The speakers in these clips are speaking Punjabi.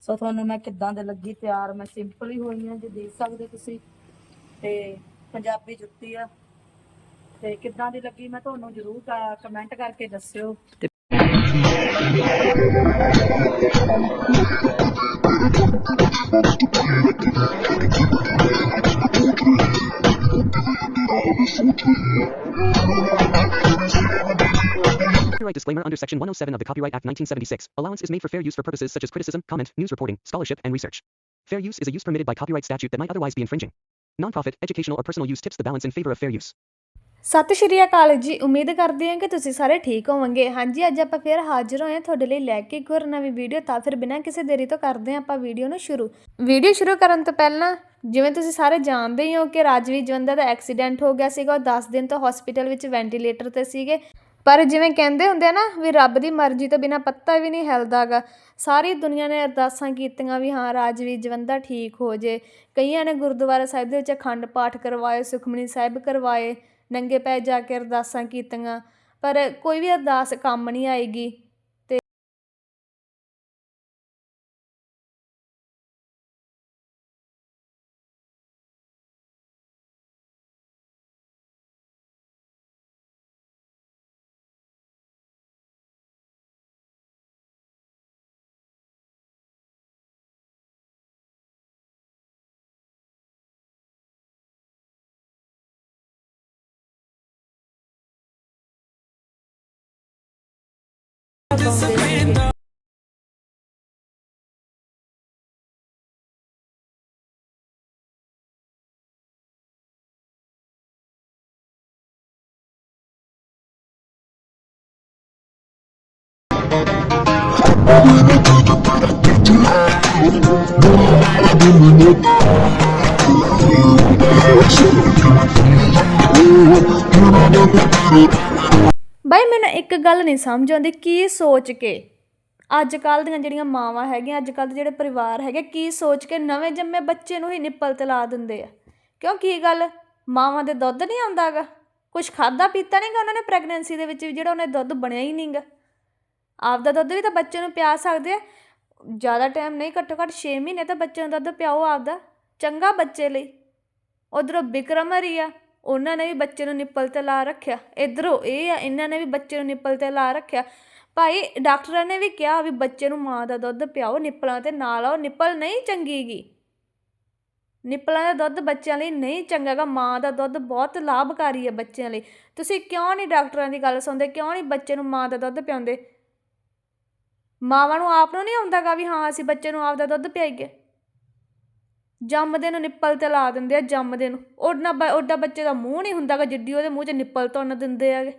ਸੋ ਤੁਹਾਨੂੰ ਮੈਂ ਕਿੱਦਾਂ ਦੇ ਲੱਗੀ ਤਿਆਰ? ਮੈਂ ਸਿੰਪਲ ਹੀ ਹੋਈ ਆ ਜੇ, ਦੇਖ ਸਕਦੇ ਤੁਸੀਂ। ਤੇ ਪੰਜਾਬੀ ਜੁੱਤੀ ਆ। ਤੇ ਕਿੱਦਾਂ ਦੀ ਲੱਗੀ? ਮੈਂ ਤੁਹਾਨੂੰ ਜਰੂਰ ਕਮੈਂਟ ਕਰਕੇ ਦੱਸਿਓ। Copyright disclaimer under Section 107 of the Copyright Act 1976. Allowance is made for fair use for purposes such as criticism, comment, news reporting, scholarship, and research. Fair use is a use permitted by copyright statute that might otherwise be infringing. Nonprofit, educational, or personal use tips the balance in favor of fair use. ਸਤਿ ਸ਼੍ਰੀ ਅਕਾਲ ਜੀ ਉਮੀਦ ਕਰਦੇ ਹਾਂ ਕਿ ਤੁਸੀਂ ਸਾਰੇ ਠੀਕ ਹੋਵੋਗੇ ਹਾਂਜੀ ਅੱਜ ਆਪਾਂ ਫਿਰ ਹਾਜ਼ਰ ਹੋਏ ਹਾਂ ਤੁਹਾਡੇ ਲਈ ਲੈ ਕੇ ਇੱਕ ਹੋਰ ਨਵੀਂ ਵੀਡੀਓ ਤਾਂ ਫਿਰ ਬਿਨਾਂ ਕਿਸੇ ਦੇਰੀ ਤੋਂ ਕਰਦੇ ਹਾਂ ਆਪਾਂ ਵੀਡੀਓ ਨੂੰ ਸ਼ੁਰੂ ਵੀਡੀਓ ਸ਼ੁਰੂ ਕਰਨ ਤੋਂ ਪਹਿਲਾਂ ਜਿਵੇਂ ਤੁਸੀਂ ਸਾਰੇ ਜਾਣਦੇ ਹੀ ਹੋ ਕਿ ਰਾਜਵੀਰ ਜਵੰਦਾ ਦਾ ਐਕਸੀਡੈਂਟ ਹੋ ਗਿਆ ਸੀਗਾ ਉਹ 10 ਦਿਨ ਤੋਂ ਹਸਪੀਟਲ ਵਿੱਚ ਵੈਂਟੀਲੇਟਰ ਤੇ ਸੀਗੇ ਪਰ ਜਿਵੇਂ ਕਹਿੰਦੇ ਹੁੰਦੇ ਆ ਨਾ ਵੀ ਰੱਬ ਦੀ ਮਰਜ਼ੀ ਤੋਂ ਬਿਨਾਂ ਪੱਤਾ ਵੀ ਨਹੀਂ ਹਿਲਦਾਗਾ। ਸਾਰੀ ਦੁਨੀਆ ਨੇ ਅਰਦਾਸਾਂ ਕੀਤੀਆਂ ਵੀ ਹਾਂ ਰਾਜਵੀਰ ਜਵੰਦਾ ਠੀਕ ਹੋ ਜੇ। ਕਈਆਂ ਨੇ ਗੁਰਦੁਆਰਾ ਸਾਹਿਬ ਦੇ ਵਿੱਚ ਅਖੰਡ ਪਾਠ ਕਰਵਾਏ, ਸੁਖਮਨੀ ਸਾਹਿਬ ਕਰਵਾਏ, ਨੰਗੇ ਪੈ ਜਾ ਕੇ ਅਰਦਾਸਾਂ ਕੀਤੀਆਂ। ਪਰ ਕੋਈ ਵੀ ਅਰਦਾਸ ਕੰਮ ਨਹੀਂ ਆਏਗੀ। ਬਾਈ, ਮੈਨੂੰ ਇੱਕ ਗੱਲ ਨਹੀਂ ਸਮਝ ਆਉਂਦੀ, ਕੀ ਸੋਚ ਕੇ? ਅੱਜ ਕੱਲ ਦੀਆਂ ਜਿਹੜੀਆਂ ਮਾਵਾਂ ਹੈਗੀਆਂ, ਅੱਜ ਕੱਲ ਦੇ ਜਿਹੜੇ ਪਰਿਵਾਰ ਹੈਗੇ, ਕੀ ਸੋਚ ਕੇ ਨਵੇਂ ਜੰਮੇ ਬੱਚੇ ਨੂੰ ਹੀ ਨਿੱਪਲ ਤਲਾ ਦਿੰਦੇ ਆ? ਕਿਉਂ, ਕੀ ਗੱਲ? ਮਾਵਾਂ ਦੇ ਦੁੱਧ ਨਹੀਂ ਆਉਂਦਾਗਾ ਕੁਝ ਖਾਦਾ ਪੀਤਾ ਨਹੀਂਗਾ ਉਹਨਾਂ ਨੇ ਪ੍ਰੈਗਨੈਂਸੀ ਦੇ ਵਿੱਚ ਵੀ ਜਿਹੜਾ ਉਹਨੇ ਦੁੱਧ ਬਣਿਆ ਹੀ ਨਹੀਂਗਾ ਆਪਦਾ ਦੁੱਧ ਵੀ ਤਾਂ ਬੱਚੇ ਨੂੰ ਪਿਆ ਸਕਦੇ ਆ। ਜ਼ਿਆਦਾ ਟਾਈਮ ਨਹੀਂ, ਘੱਟੋ ਘੱਟ 6 ਮਹੀਨੇ ਤਾਂ ਬੱਚੇ ਨੂੰ ਦੁੱਧ ਪਿਆਓ ਆਪਦਾ। ਚੰਗਾ ਬੱਚੇ ਲਈ। ਉਧਰੋਂ ਵਿਕਰਮ ਹਰੀ ਆ, ਉਹਨਾਂ ਨੇ ਵੀ ਬੱਚੇ ਨੂੰ ਨਿੱਪਲ ਤੇ ਲਾ ਰੱਖਿਆ। ਇਧਰੋਂ ਇਹ ਆ, ਇਹਨਾਂ ਨੇ ਵੀ ਬੱਚੇ ਨੂੰ ਨਿੱਪਲ ਤੇ ਲਾ ਰੱਖਿਆ। ਭਾਈ, ਡਾਕਟਰਾਂ ਨੇ ਵੀ ਕਿਹਾ ਵੀ ਬੱਚੇ ਨੂੰ ਮਾਂ ਦਾ ਦੁੱਧ ਪਿਆਓ, ਨਿੱਪਲਾਂ ਤੇ ਨਾ ਲਾਓ ਨਿੱਪਲ ਨਹੀਂ ਚੰਗੀਗੀ। ਨਿੱਪਲਾਂ ਦਾ ਦੁੱਧ ਬੱਚਿਆਂ ਲਈ ਨਹੀਂ ਚੰਗਾਗਾ ਮਾਂ ਦਾ ਦੁੱਧ ਬਹੁਤ ਲਾਭਕਾਰੀ ਹੈ ਬੱਚਿਆਂ ਲਈ। ਤੁਸੀਂ ਕਿਉਂ ਨਹੀਂ ਡਾਕਟਰਾਂ ਦੀ ਗੱਲ ਸੁਣਦੇ? ਕਿਉਂ ਨਹੀਂ ਬੱਚੇ ਨੂੰ ਮਾਂ ਦਾ ਦੁੱਧ ਪਿਆਉਂਦੇ? ਮਾਵਾਂ ਨੂੰ ਆਪ ਨੂੰ ਨਹੀਂ ਆਉਂਦਾਗਾ ਵੀ ਹਾਂ ਅਸੀਂ ਬੱਚੇ ਨੂੰ ਆਪਦਾ ਦੁੱਧ ਪਿਆਈਏ। ਜੰਮਦੇ ਨੂੰ ਨਿੱਪਲ ਤੇ ਲਾ ਦਿੰਦੇ ਆ ਜੰਮਦੇ ਨੂੰ। ਉਹਨਾਂ ਬ- ਓਡਾ ਬੱਚੇ ਦਾ ਮੂੰਹ ਨਹੀਂ ਹੁੰਦਾਗਾ ਜਿੱਡੀ ਉਹਦੇ ਮੂੰਹ 'ਚ ਨਿੱਪਲ ਤੁੰਨ ਦਿੰਦੇ ਆਗੇ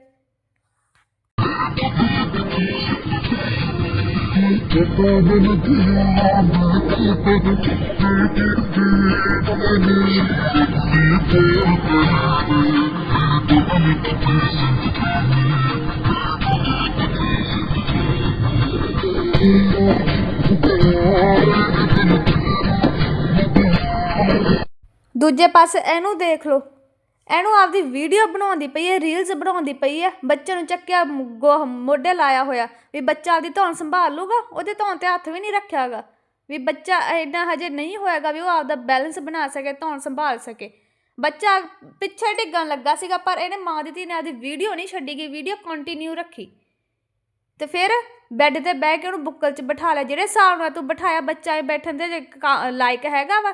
ਦੂਜੇ ਪਾਸੇ ਇਹਨੂੰ ਦੇਖ ਲਓ। ਇਹਨੂੰ ਆਪਦੀ ਵੀਡੀਓ ਬਣਾਉਂਦੀ ਪਈ ਹੈ ਰੀਲਸ ਬਣਾਉਂਦੀ ਪਈ ਹੈ। ਬੱਚੇ ਨੂੰ ਚੱਕਿਆ ਮੋਢੇ ਲਾਇਆ ਹੋਇਆ। ਵੀ ਬੱਚਾ ਆਪਦੀ ਧੌਣ ਸੰਭਾਲ ਲੂਗਾ ਉਹਦੇ ਧੌਣ ਤੇ ਹੱਥ ਵੀ ਨਹੀਂ ਰੱਖਿਆਗਾ। ਵੀ ਬੱਚਾ ਇੰਨਾ ਹਜੇ ਨਹੀਂ ਹੋਇਆਗਾ ਵੀ ਉਹ ਆਪਦਾ ਬੈਲੈਂਸ ਬਣਾ ਸਕੇ, ਧੌਣ ਸੰਭਾਲ ਸਕੇ। ਬੱਚਾ ਪਿੱਛੇ ਡਿੱਗਣ ਲੱਗਾ ਸੀਗਾ, ਪਰ ਇਹਨੇ ਮਾਂ ਦੀ ਧੀ ਨੇ ਆਪਦੀ ਵੀਡੀਓ ਨਹੀਂ ਛੱਡੀ ਗਈ ਵੀਡੀਓ ਕੰਟੀਨਿਊ ਰੱਖੀ। ਤੇ ਫਿਰ ਬੈੱਡ ਤੇ ਬਹਿ ਕੇ ਉਹਨੂੰ ਬੁੱਕਲ 'ਚ ਬਿਠਾ ਲਿਆ, ਜਿਹੜੇ ਹਿਸਾਬ ਨਾਲ ਤੂੰ ਬਿਠਾਇਆ ਬੱਚਾ ਇਹ ਬੈਠਣ ਦੇ ਲਾਇਕ ਹੈਗਾ ਵਾ,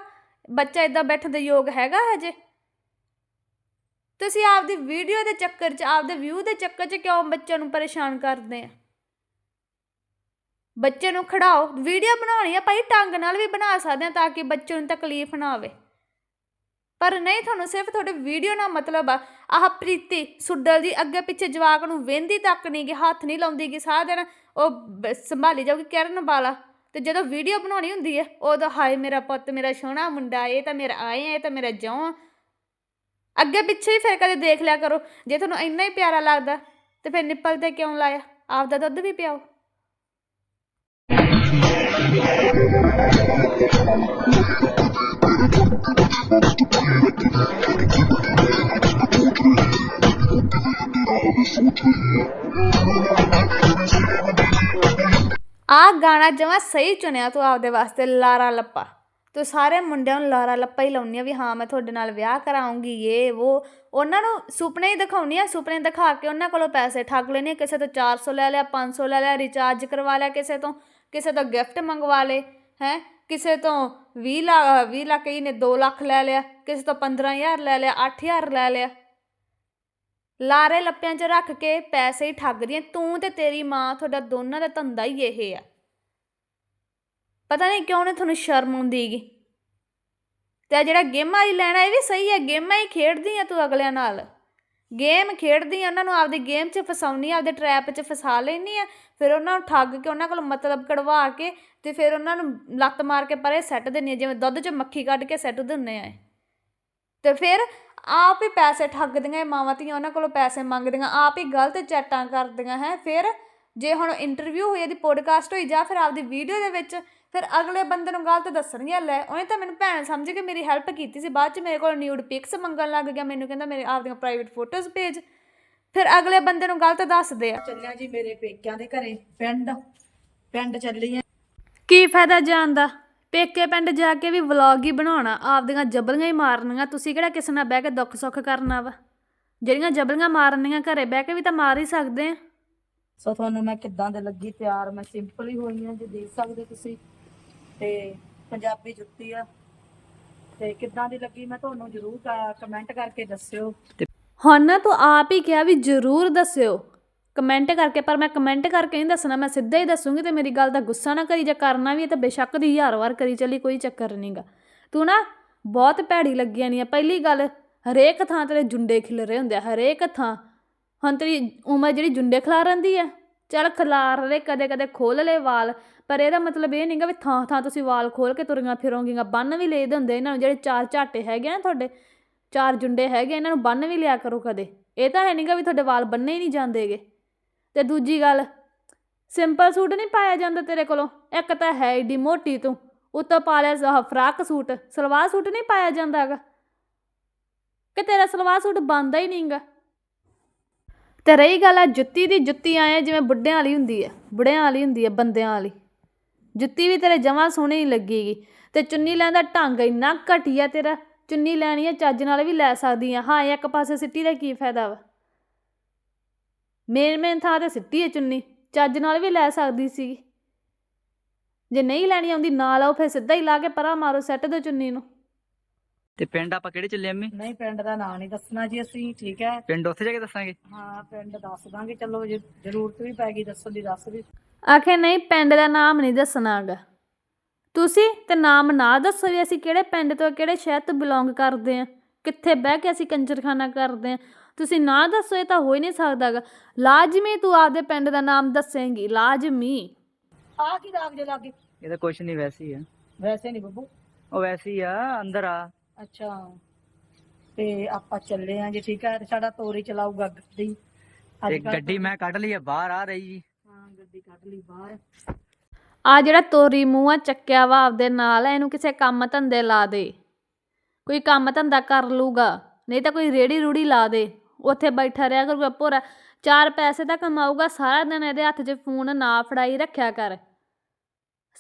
ਬੱਚਾ ਇਦਾਂ ਬੈਠਣ ਦੇ ਯੋਗ ਹੈਗਾ ਹਜੇ? ਤੁਸੀਂ ਆਪਦੀ ਵੀਡੀਓ ਦੇ ਚੱਕਰ 'ਚ, ਆਪਦੇ ਵਿਊ ਦੇ ਚੱਕਰ 'ਚ ਕਿਉਂ ਬੱਚਿਆਂ ਨੂੰ ਪਰੇਸ਼ਾਨ ਕਰਦੇ ਆ? ਬੱਚੇ ਨੂੰ ਖੜਾਓ ਵੀਡੀਓ ਬਣਾਉਣੀ ਆ, ਭਾਈ ਢੰਗ ਨਾਲ ਵੀ ਬਣਾ ਸਕਦੇ ਆ ਤਾਂ ਕਿ ਬੱਚੇ ਨੂੰ ਤਕਲੀਫ ਨਾ ਆਵੇ। ਪਰ ਨਹੀਂ, ਤੁਹਾਨੂੰ ਸਿਰਫ ਤੁਹਾਡੇ ਵੀਡੀਓ ਨਾਲ ਮਤਲਬ ਆ। ਆਹ ਪ੍ਰੀਤੀ ਸੁੱਡਲ ਦੀ ਅੱਗੇ ਪਿੱਛੇ ਜਵਾਕ ਨੂੰ ਵੇਂਦੀ ਤੱਕ ਨਹੀਂ ਕਿ ਹੱਥ ਨਹੀਂ ਲਾਉਂਦੀ ਕਿ ਸਾਹ ਦਿਨ ਉਹ ਬ- ਸੰਭਾਲੀ ਜਾਊਗੀ ਕਰਨ ਵਾਲਾ। ਤੇ ਜਦੋਂ ਵੀਡੀਓ ਬਣਾਉਣੀ ਹੁੰਦੀ ਹੈ ਉਦੋਂ ਹਾਏ ਮੇਰਾ ਪੁੱਤ, ਮੇਰਾ ਸੋਹਣਾ ਮੁੰਡਾ, ਇਹ ਤਾਂ ਮੇਰਾ ਆਏ ਆ, ਇਹ ਤਾਂ ਮੇਰਾ ਜੌਂ ਆ। ਅੱਗੇ ਪਿੱਛੇ ਹੀ ਫਿਰ ਕਦੇ ਦੇਖ ਲਿਆ ਕਰੋ, ਜੇ ਤੁਹਾਨੂੰ ਇੰਨਾ ਹੀ ਪਿਆਰਾ ਲੱਗਦਾ, ਤੇ ਫਿਰ ਨਿੱਪਲ ਤੇ ਕਿਉਂ ਲਾਇਆ? ਆਪਦਾ ਦੁੱਧ ਵੀ ਪਿਆਓ। ਆ ਗਾਣਾ ਜਮਾ ਸਹੀ ਚੁਣਿਆ ਤੂੰ ਆਪਦੇ ਵਾਸਤੇ ਲਾਰਾ ਲੱਪਾ। ਤੂੰ ਸਾਰੇ ਮੁੰਡਿਆਂ ਨੂੰ ਲਾਰਾ ਲੱਪਾ ਹੀ ਲਾਉਣੀ ਆ ਵੀ ਹਾਂ, ਮੈਂ ਤੁਹਾਡੇ ਨਾਲ ਵਿਆਹ ਕਰਾਉਂਗੀ ਇਹ ਉਹ ਉਹਨਾਂ ਨੂੰ ਸੁਪਨੇ ਹੀ ਦਿਖਾਉਣੀ ਆ, ਸੁਪਨੇ ਦਿਖਾ ਕੇ ਉਹਨਾਂ ਕੋਲੋਂ ਪੈਸੇ ਠੱਗ ਲੈਣੇ ਕਿਸੇ ਤੋਂ 400 ਲੈ ਲਿਆ 500 ਲੈ ਲਿਆ ਰਿਚਾਰਜ ਕਰਵਾ ਲਿਆ ਕਿਸੇ ਤੋਂ। ਕਿਸੇ ਤੋਂ ਗਿਫਟ ਮੰਗਵਾ ਲਏ, ਹੈ? ਕਿਸੇ ਤੋਂ 20 ਲੱਖ 20 ਲੱਖ ਹੀ ਨੇ 2 ਲੱਖ ਲੈ ਲਿਆ, ਕਿਸੇ ਤੋਂ 15000 ਲੈ ਲਿਆ 8000 ਲੈ ਲਿਆ। ਲਾਰੇ ਲੱਪਿਆਂ 'ਚ ਰੱਖ ਕੇ ਪੈਸੇ ਹੀ ਠੱਗਦੀਆਂ ਤੂੰ ਤੇ ਤੇਰੀ ਮਾਂ, ਤੁਹਾਡਾ ਦੋਨਾਂ ਦਾ ਧੰਦਾ ਹੀ ਇਹ ਆ। ਪਤਾ ਨਹੀਂ ਕਿਉਂ ਨੇ ਤੁਹਾਨੂੰ ਸ਼ਰਮ ਆਉਂਦੀਗੀ ਤੇ ਜਿਹੜਾ ਗੇਮਾਂ ਹੀ ਲੈਣਾ ਇਹ ਵੀ ਸਹੀ ਹੈ, ਗੇਮਾਂ ਹੀ ਖੇਡਦੀ ਆ ਤੂੰ ਅਗਲਿਆਂ ਨਾਲ। ਗੇਮ ਖੇਡਦੀ ਆ, ਉਹਨਾਂ ਨੂੰ ਆਪਦੀ ਗੇਮ 'ਚ ਫਸਾਉਣੀ ਆਪਦੇ ਟਰੈਪ 'ਚ ਫਸਾ ਲੈਣੀ ਆ, ਫਿਰ ਉਹਨਾਂ ਨੂੰ ਠੱਗ ਕੇ, ਉਹਨਾਂ ਕੋਲ ਮਤਲਬ ਕਢਵਾ ਕੇ ਤੇ ਫਿਰ ਉਹਨਾਂ ਨੂੰ ਲੱਤ ਮਾਰ ਕੇ ਪਰੇ ਸੱਟ ਦਿੰਨੀ ਆ, ਜਿਵੇਂ ਦੁੱਧ 'ਚ ਮੱਖੀ ਕੱਢ ਕੇ ਸੱਟ ਦਿੰਨੇ ਆ ਇਹ। ਤੇ ਫਿਰ ਆਪ ਹੀ ਪੈਸੇ ਠੱਗਦੀਆਂ ਇਹ ਮਾਵਾਂ ਧੀਆਂ, ਉਹਨਾਂ ਕੋਲੋਂ ਪੈਸੇ ਮੰਗਦੀਆਂ, ਆਪ ਹੀ ਗਲਤ ਚੈਟਾਂ ਕਰਦੀਆਂ, ਹੈ ਫਿਰ ਜੇ ਹੁਣ ਇੰਟਰਵਿਊ ਹੋਈ, ਇਹਦੀ ਪੋਡਕਾਸਟ ਹੋਈ ਜਾਂ ਫਿਰ ਆਪਦੀ ਵੀਡੀਓ ਦੇ ਵਿੱਚ ਫਿਰ ਅਗਲੇ ਬੰਦੇ ਨੂੰ ਗਲਤ ਦੱਸਣਗੀਆਂ ਲੈ ਉਹਨੇ ਤਾਂ ਮੈਨੂੰ ਭੈਣ ਸਮਝ ਕੇ ਮੇਰੀ ਹੈਲਪ ਕੀਤੀ ਸੀ ਬਾਅਦ ਚ ਮੇਰੇ ਕੋਲ ਨਿਊਡ ਪਿਕਸ ਮੰਗਣ ਲੱਗ ਗਿਆ ਮੈਨੂੰ ਕਹਿੰਦਾ ਮੇਰੇ ਆਪਦੀਆਂ ਪ੍ਰਾਈਵੇਟ ਫੋਟੋਜ਼ ਭੇਜ। ਫਿਰ ਅਗਲੇ ਬੰਦੇ ਨੂੰ ਗਲਤ ਦੱਸਦੇ ਆ। ਚੱਲਿਆ ਜੀ ਮੇਰੇ ਪੇਕਿਆਂ ਦੇ ਘਰੇ ਪਿੰਡ ਪਿੰਡ ਚੱਲੀ ਆ ਕੀ ਫਾਇਦਾ ਜਾਣ ਦਾ? ਪੇਕੇ ਪਿੰਡ ਜਾ ਕੇ ਵੀ ਵਲੌਗ ਹੀ ਬਣਾਉਣਾ ਆਪਦੀਆਂ ਜਬਲੀਆਂ ਹੀ ਮਾਰਨੀਆਂ ਤੁਸੀਂ ਕਿਹੜਾ ਕਿਸੇ ਨਾਲ ਬਹਿ ਕੇ ਦੁੱਖ ਸੁੱਖ ਕਰਨਾ ਵਾ? ਜਿਹੜੀਆਂ ਜਬਲੀਆਂ ਮਾਰਨੀਆਂ ਘਰੇ ਬਹਿ ਕੇ ਵੀ ਤਾਂ ਮਾਰ ਹੀ ਸਕਦੇ ਆ। ਸੋ ਤੁਹਾਨੂੰ ਮੈਂ ਕਿੱਦਾਂ ਦੇ ਲੱਗੀ ਤਿਆਰ? ਮੈਂ ਸਿੰਪਲ ਹੀ ਹੋਈ ਆ ਜੇ ਦੇਖ ਸਕਦੇ ਤੁਸੀਂ। ਤੇ ਪੰਜਾਬੀ ਜੁੱਤੀ ਆ। ਤੇ ਕਿੱਦਾਂ ਦੀ ਲੱਗੀ ਮੈਂ ਤੁਹਾਨੂੰ ਜ਼ਰੂਰ ਕਮੈਂਟ ਕਰਕੇ ਦੱਸਿਓ। ਹੁਣ ਨਾ ਤੂੰ ਆਪ ਹੀ ਕਿਹਾ ਵੀ ਜਰੂਰ ਦੱਸਿਓ। ਕਮੈਂਟ ਕਰਕੇ, ਪਰ ਮੈਂ ਕਮੈਂਟ ਕਰਕੇ ਨਹੀਂ ਦੱਸਣਾ, ਮੈਂ ਸਿੱਧਾ ਹੀ ਦੱਸੂਗੀ ਤੇ ਮੇਰੀ ਗੱਲ ਦਾ ਗੁੱਸਾ ਨਾ ਕਰੀ ਜੇ ਕਰਨਾ ਵੀ ਤਾਂ ਬੇਸ਼ੱਕ ਦੀ ਹਜ਼ਾਰ ਵਾਰ ਕਰੀ ਚੱਲੀ, ਕੋਈ ਚੱਕਰ ਨਹੀਂਗਾ ਤੂੰ ਨਾ ਬਹੁਤ ਭੈੜੀ ਲੱਗੀਆਂ ਨਹੀਂ ਆ ਪਹਿਲੀ ਗੱਲ, ਹਰੇਕ ਥਾਂ ਤੇਰੇ ਜੁੰਡੇ ਖਿਲ ਰਹੇ ਹੁੰਦੇ ਆ, ਹਰੇਕ ਥਾਂ। ਹੁਣ ਤੇਰੀ ਉਮਰ ਜਿਹੜੀ ਜੁੰਡੇ ਖਿਲਾਰਨ ਦੀ ਆ ਚੱਲ ਖਿਲਾਰ ਲੈ ਕਦੇ ਕਦੇ ਖੋਲ ਲੈ ਵਾਲ, ਪਰ ਇਹਦਾ ਮਤਲਬ ਇਹ ਨਹੀਂਗਾ ਵੀ ਥਾਂ ਥਾਂ ਤੁਸੀਂ ਵਾਲ ਖੋਲ ਕੇ ਤੁਰੀਆਂ ਫਿਰੋਂਗੀਆਂ, ਬੰਨ ਵੀ ਲਈਦੇ ਹੁੰਦੇ ਇਹਨਾਂ ਨੂੰ, ਜਿਹੜੇ ਚਾਰ ਝਾਟੇ ਹੈਗੇ ਆ ਤੁਹਾਡੇ, ਚਾਰ ਜੁੰਡੇ ਹੈਗੇ ਇਹਨਾਂ ਨੂੰ ਬੰਨ ਵੀ ਲਿਆ ਕਰੋ ਕਦੇ। ਇਹ ਤਾਂ ਹੈ ਨਹੀਂਗਾ ਵੀ ਤੁਹਾਡੇ ਵਾਲ ਬੰਨੇ ਹੀ ਨਹੀਂ ਜਾਂਦੇਗੇ। ਤੇ ਦੂਜੀ ਗੱਲ ਸਿੰਪਲ ਸੂਟ ਨਹੀਂ ਪਾਇਆ ਜਾਂਦਾ ਤੇਰੇ ਕੋਲੋਂ? ਇੱਕ ਤਾਂ ਹੈ ਏਡੀ ਮੋਟੀ ਤੂੰ, ਉੱਤੋਂ ਪਾ ਲਿਆ ਫਰਾਕ ਸੂਟ, ਸਲਵਾਰ ਸੂਟ ਨਹੀਂ ਪਾਇਆ ਜਾਂਦਾਗਾ ਕਿ ਤੇਰਾ ਸਲਵਾਰ ਸੂਟ ਬੰਦਾ ਹੀ ਨਹੀਂਗਾ ਤੇ ਰਹੀ ਗੱਲ ਆ, ਜੁੱਤੀ ਦੀ, ਜੁੱਤੀ ਆਏ ਜਿਵੇਂ ਬੁੱਢਿਆਂ ਵਾਲੀ ਹੁੰਦੀ ਹੈ ਬੁੜਿਆਂ ਵਾਲੀ ਹੁੰਦੀ ਹੈ ਬੰਦਿਆਂ ਵਾਲੀ। ਜੁੱਤੀ ਵੀ ਤੇਰੇ ਜਮਾਂ ਸੋਹਣੀ ਲੱਗੇਗੀ। ਤੇ ਚੁੰਨੀ ਲੈਣ ਦਾ ਢੰਗ ਇੰਨਾ ਘਟੀਆ ਤੇਰਾ, ਚੁੰਨੀ ਲੈਣੀ ਹੈ ਚੱਜ ਨਾਲ ਵੀ ਲੈ ਸਕਦੀ ਆ। ਹਾਂ, ਇੱਕ ਪਾਸੇ ਸਿੱਟੀ ਦਾ ਕੀ ਫਾਇਦਾ ਵਾ? ਮੇਨ ਮੇਨ ਥਾਂ ਤੇ ਸਿੱਟੀ ਹੈ ਚੁੰਨੀ, ਚੱਜ ਨਾਲ ਵੀ ਲੈ ਸਕਦੀ ਸੀ ਜੇ ਨਹੀਂ ਲੈਣੀ ਆਉਂਦੀ ਨਾ ਲਾਓ ਫਿਰ ਸਿੱਧਾ ਹੀ ਲਾ ਕੇ ਪਰਾਂ ਮਾਰੋ, ਸੈੱਟ ਦੋ ਚੁੰਨੀ ਨੂੰ। ਤੇ ਪਿੰਡ ਆਪਾਂ ਕਿਹੜੇ ਚੱਲੇ ਅੰਮੀ? ਨਹੀਂ ਪਿੰਡ ਦਾ ਨਾਂ ਨਹੀਂ ਦੱਸਣਾ ਜੀ ਅਸੀਂ ਠੀਕ ਹੈ? ਪਿੰਡ ਉੱਥੇ ਜਾ ਕੇ ਦੱਸਾਂਗੇ? ਹਾਂ ਪਿੰਡ ਦੱਸ ਦਾਂਗੇ ਚਲੋ ਜੇ ਜ਼ਰੂਰਤ ਵੀ ਪੈ ਗਈ ਦੱਸਣ ਦੀ ਦੱਸ ਵੀ। ਆਖੇ ਨਹੀਂ ਪਿੰਡ ਦਾ ਨਾਮ ਨਹੀਂ ਦੱਸਣਾਗਾ ਤੁਸੀਂ ਤੇ ਨਾਮ ਨਾ ਦੱਸੋ ਵੀ ਅਸੀਂ ਕਿਹੜੇ ਪਿੰਡ ਤੋਂ ਕਿਹੜੇ ਸ਼ਹਿਰ ਤੋਂ ਬਿਲੋਂਗ ਕਰਦੇ ਆ ਕਿੱਥੇ ਬਹਿ ਕੇ ਅਸੀਂ ਕੰਜਰਖਾਨਾ ਕਰਦੇ ਆ ਤੁਸੀਂ ਨਾ ਦੱਸੋ ਇਹ ਤਾਂ ਹੋ ਹੀ ਨਹੀਂ ਸਕਦਾਗਾ ਲਾਜ਼ਮੀ ਤੂੰ ਆਪਦੇ ਪਿੰਡ ਦਾ ਨਾਮ ਦੱਸੇਂਗੀ ਲਾਜ਼ਮੀ। ਆ ਕੀ ਦਾਗ ਜੇ ਲੱਗੇ? ਇਹ ਤਾਂ ਕੁਛ ਨਹੀਂ ਵੈਸੇ ਹੀ ਆ। ਵੈਸੇ ਨਹੀਂ ਬੱਬੂ। ਉਹ ਵੈਸੇ ਹੀ ਆ ਅੰਦਰ ਆ। ਅੱਛਾ। ਤੇ ਆਪਾਂ ਚੱਲੇ ਆਂ ਜੀ ਠੀਕ ਹੈ ਤੇ ਸਾਡਾ ਤੋਰੀ ਚਲਾਊਗਾ ਗੱਡੀ ਤੇ ਕੱਲ੍ਹ ਗੱਡੀ ਮੈਂ ਕੱਢ ਲਈ ਆ ਬਾਹਰ ਆ ਰਹੀ ਜੀ। ਹਾਂ ਗੱਡੀ ਕੱਢ ਲਈ ਬਾਹਰ। ਆ ਜਿਹੜਾ ਤੋਰੀ ਮੂੰਹ ਆ ਚੱਕਿਆ ਵਾ ਆਪਦੇ ਨਾਲ ਇਹਨੂੰ ਕਿਸੇ ਕੰਮ ਧੰਦੇ ਲਾ ਦੇ। ਕੋਈ ਕੰਮ ਧੰਦਾ ਕਰ ਲੂਗਾ ਨਹੀਂ ਤਾਂ ਕੋਈ ਰੇੜੀ ਰੂੜੀ ਲਾ ਦੇ। ਉੱਥੇ ਬੈਠਾ ਰਿਹਾ ਕਰੂਗਾ ਭੋਰਾ ਚਾਰ ਪੈਸੇ ਤਾਂ ਕਮਾਊਗਾ ਸਾਰਾ ਦਿਨ ਇਹਦੇ ਹੱਥ 'ਚ ਫੋਨ ਨਾ ਫੜਾਈ ਰੱਖਿਆ ਕਰ।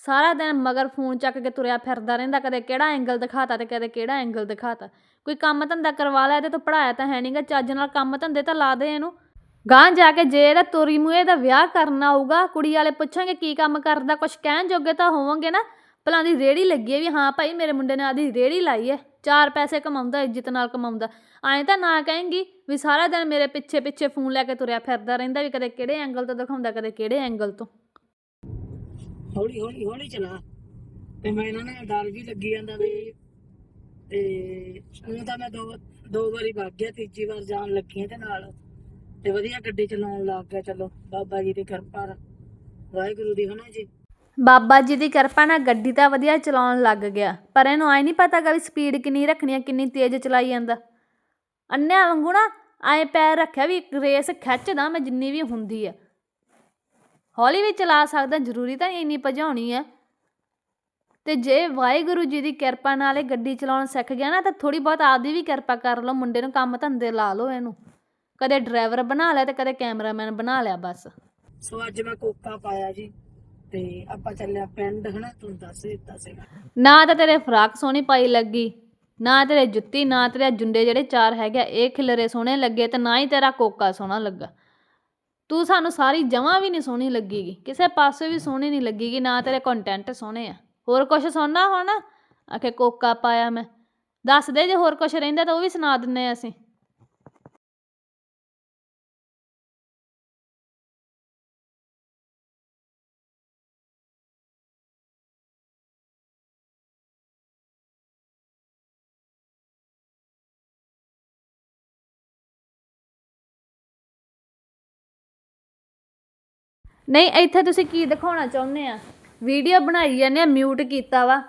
ਸਾਰਾ ਦਿਨ ਮਗਰ ਫੋਨ ਚੱਕ ਕੇ ਤੁਰਿਆ ਫਿਰਦਾ ਰਹਿੰਦਾ, ਕਦੇ ਕਿਹੜਾ ਐਂਗਲ ਦਿਖਾਤਾ ਤੇ ਕਦੇ ਕਿਹੜਾ ਐਂਗਲ ਦਿਖਾਤਾ। ਕੋਈ ਕੰਮ ਧੰਦਾ ਕਰਵਾ ਲਿਆ ਇਹਦੇ ਤੋਂ ਪੜਾਇਆ ਤਾਂ ਹੈ ਨਹੀਂਗਾ ਚੱਜ ਨਾਲ ਕੰਮ ਧੰਦੇ ਤਾਂ ਲਾ ਦੇ ਇਹਨੂੰ। ਗਾਂ ਜਾ ਕੇ ਜੇ ਇਹਦਾ ਤੋਰੀ ਮੂਹੇ ਦਾ ਵਿਆਹ ਕਰਨਾ ਹੋਊਗਾ ਕੁੜੀ ਵਾਲੇ ਪੁੱਛਾਂਗੇ ਕੀ ਕੰਮ ਕਰਦਾ, ਕੁਛ ਕਹਿਣ ਜੋਗੇ ਤਾਂ ਹੋਵਾਂਗੇ ਨਾ। ਭਲਾਂ ਦੀ ਰੇੜੀ ਲੱਗੀ ਹੈ ਵੀ ਹਾਂ ਭਾਈ ਮੇਰੇ ਮੁੰਡੇ ਨੇ ਆਦੀ ਰੇੜੀ ਲਾਈ ਹੈ, ਚਾਰ ਪੈਸੇ ਕਮਾਉਂਦਾ, ਇੱਜ਼ਤ ਨਾਲ ਕਮਾਉਂਦਾ। ਐਂ ਤਾਂ ਨਾ ਕਹੇਂਗੀ ਵੀ ਸਾਰਾ ਦਿਨ ਮੇਰੇ ਪਿੱਛੇ ਪਿੱਛੇ ਫੋਨ ਲੈ ਕੇ ਤੁਰਿਆ ਫਿਰਦਾ ਰਹਿੰਦਾ ਵੀ ਕਦੇ ਕਿਹੜੇ ਐਂਗਲ ਤੋਂ ਦਿਖਾਉਂਦਾ, ਕਦੇ ਕਿਹੜੇ ਐਂਗਲ ਤੋਂ। ਹੌਲੀ ਹੌਲੀ ਹੌਲੀ ਚਲਾ। ਤੇ ਮੈਂ ਇਹਨਾਂ ਨਾਲ ਡਰ ਵੀ ਲੱਗੀ ਜਾਂਦਾ ਵੀ ਤੇ ਉਹ ਤਾਂ ਮੈਂ ਦੋ ਦੋ ਵਾਰੀ ਵਗ ਗਿਆ, ਤੀਜੀ ਵਾਰ ਜਾਣ ਲੱਗੀ ਤੇ ਨਾਲ। ਤੇ ਵਧੀਆ ਗੱਡੀ ਚਲਾਉਣ ਲੱਗ ਗਿਆ, ਚਲੋ, ਬਾਬਾ ਜੀ ਦੀ ਕਿਰਪਾ ਨਾਲ। ਵਾਹਿਗੁਰੂ ਦੀ ਹਨਾ ਜੀ। ਬਾਬਾ ਜੀ ਦੀ ਕਿਰਪਾ ਨਾਲ ਗੱਡੀ ਤਾਂ ਵਧੀਆ ਚਲਾਉਣ ਲੱਗ ਗਿਆ। ਪਰ ਇਹਨੂੰ ਆਈ ਨਹੀਂ ਪਤਾ ਵੀ ਸਪੀਡ ਕਿੰਨੀ ਰੱਖਣੀ ਆ, ਕਿੰਨੀ ਤੇਜ਼ ਚਲਾਈ ਜਾਂਦਾ। ਅੰਨਿਆਂ ਵਾਂਗੂ ਨਾ ਐ ਪੈਰ ਰੱਖਿਆ ਵੀ ਰੇਸ ਖਿੱਚਦਾ ਮੈਂ ਜਿੰਨੀ ਵੀ ਹੁੰਦੀ ਆ। ਹੌਲੀ ਵੀ ਚਲਾ ਸਕਦਾ ਜ਼ਰੂਰੀ ਤਾਂ ਨਹੀਂ ਇੰਨੀ ਭਜਾਉਣੀ ਆ ਤੇ ਜੇ ਵਾਹਿਗੁਰੂ ਜੀ ਦੀ ਕਿਰਪਾ ਨਾਲ ਇਹ ਗੱਡੀ ਚਲਾਉਣ ਸਿੱਖ ਗਿਆ ਨਾ ਤਾਂ ਥੋੜੀ ਬਹੁਤ ਆਪਦੀ ਵੀ ਕਿਰਪਾ ਕਰ ਲਓ ਮੁੰਡੇ ਨੂੰ ਕੰਮ ਧੰਦੇ ਲਾ ਲਓ ਇਹਨੂੰ। ਕਦੇ ਡਰਾਈਵਰ ਬਣਾ ਲਿਆ ਤੇ ਕਦੇ ਕੈਮਰਾਮੈਨ ਬਣਾ ਲਿਆ ਬਸ। ਸੋ ਅੱਜ ਮੈਂ ਕੋਕਾ ਪਾਇਆ ਜੀ ਤੇ ਆਪਾਂ ਚੱਲਿਆ ਪਿੰਡ ਹਨਾ? ਤੁਹਾਨੂੰ ਦੱਸ ਹੀ ਦਿੱਤਾ ਸੀਗਾ। ਨਾ ਤਾਂ ਤੇਰੇ ਫਰਾਕ ਸੋਹਣੀ ਪਾਈ ਲੱਗੀ ਨਾ ਤੇਰੇ ਜੁੱਤੀ ਨਾ ਤੇਰੇ ਜੁੰਡੇ ਜਿਹੜੇ ਚਾਰ ਹੈਗੇ ਇਹ ਖਿਲਰੇ ਸੋਹਣੇ ਲੱਗੇ ਤੇ ਨਾ ਹੀ ਤੇਰਾ ਕੋਕਾ ਸੋਹਣਾ ਲੱਗਾ। ਤੂੰ ਸਾਨੂੰ ਸਾਰੀ ਜਮਾਂ ਵੀ ਨਹੀਂ ਸੋਹਣੀ ਲੱਗੀਗੀ, ਕਿਸੇ ਪਾਸੇ ਵੀ ਸੋਹਣੀ ਨਹੀਂ ਲੱਗੀਗੀ, ਨਾ ਤੇਰੇ ਕੰਟੈਂਟ ਸੋਹਣੇ ਆ। ਹੋਰ ਕੁਝ ਸੋਹਣਾ ਹੋਣਾ? ਆਖੇ ਕੋਕਾ ਪਾਇਆ ਮੈਂ। ਦੱਸ ਦੇ ਜੇ ਹੋਰ ਕੁਝ ਰਹਿੰਦਾ ਤਾਂ ਉਹ ਵੀ ਸੁਣਾ ਦਿੰਨੇ ਆ ਅਸੀਂ। ਨਹੀਂ, ਇੱਥੇ ਤੁਸੀਂ ਕੀ ਦਿਖਾਉਣਾ ਚਾਹੁੰਦੇ ਆ? ਵੀਡੀਓ ਬਣਾਈ ਜਾਂਦੇ ਆ ਮਿਊਟ ਕੀਤਾ ਵਾ।